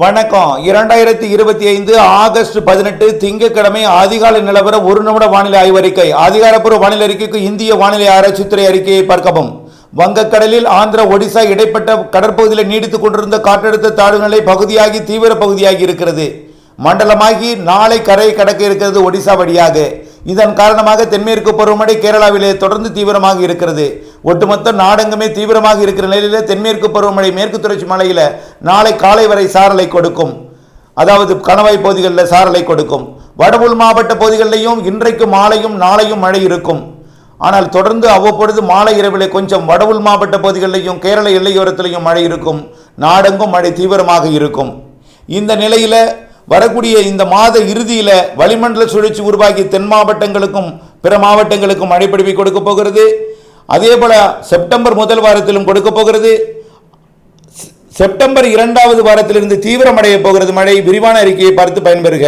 வணக்கம். இரண்டாயிரத்தி இருபத்தி ஐந்து ஆகஸ்ட் பதினெட்டு திங்கட்கிழமை அதிகாலை நிலவர ஒரு நிமிட வானிலை ஆய்வறிக்கை. அதிகாரப்பூர்வ வானிலை அறிக்கைக்கு இந்திய வானிலை ஆராய்ச்சித்துறை அறிக்கையை பார்க்கவும். வங்கக்கடலில் ஆந்திரா ஒடிசா இடைப்பட்ட கடற்பகுதியில் நீடித்துக் கொண்டிருந்த காற்றழுத்த தாழ்வுநிலை பகுதியாகி தீவிர பகுதியாகி இருக்கிறது. மண்டலமாகி நாளை கரை கடக்க இருக்கிறது ஒடிசா வழியாக. இதன் காரணமாக தென்மேற்கு பருவமழை கேரளாவிலே தொடர்ந்து தீவிரமாக இருக்கிறது. ஒட்டுமொத்த நாடெங்குமே தீவிரமாக இருக்கிற நிலையில் தென்மேற்கு பருவமழை மேற்கு தொடர்ச்சி மலையில் நாளை காலை வரை சாரலை கொடுக்கும். அதாவது கணவாய் பகுதிகளில் சாரலை கொடுக்கும். வடபுல் மாவட்ட பகுதிகளிலையும் இன்றைக்கு மாலையும் நாளையும் மழை இருக்கும். ஆனால் தொடர்ந்து அவ்வப்பொழுது மாலை இரவிலே கொஞ்சம் வடவுள் மாவட்ட பகுதிகளிலையும் கேரள எல்லையோரத்திலையும் மழை இருக்கும். நாடெங்கும் மழை தீவிரமாக இருக்கும். இந்த நிலையில் வரக்கூடிய இந்த மாத இறுதியில் வளிமண்டல சுழற்சி உருவாகி தென் மாவட்டங்களுக்கும் பிற மாவட்டங்களுக்கும் மழைப்பிடிப்பை கொடுக்க போகிறது. அதே போல செப்டம்பர் முதல் வாரத்திலும் கொடுக்க போகிறது. செப்டம்பர் இரண்டாவது வாரத்திலிருந்து தீவிரமடைய போகிறது. மழை விரிவான அறிக்கையை பார்த்து பயன்பெறுக.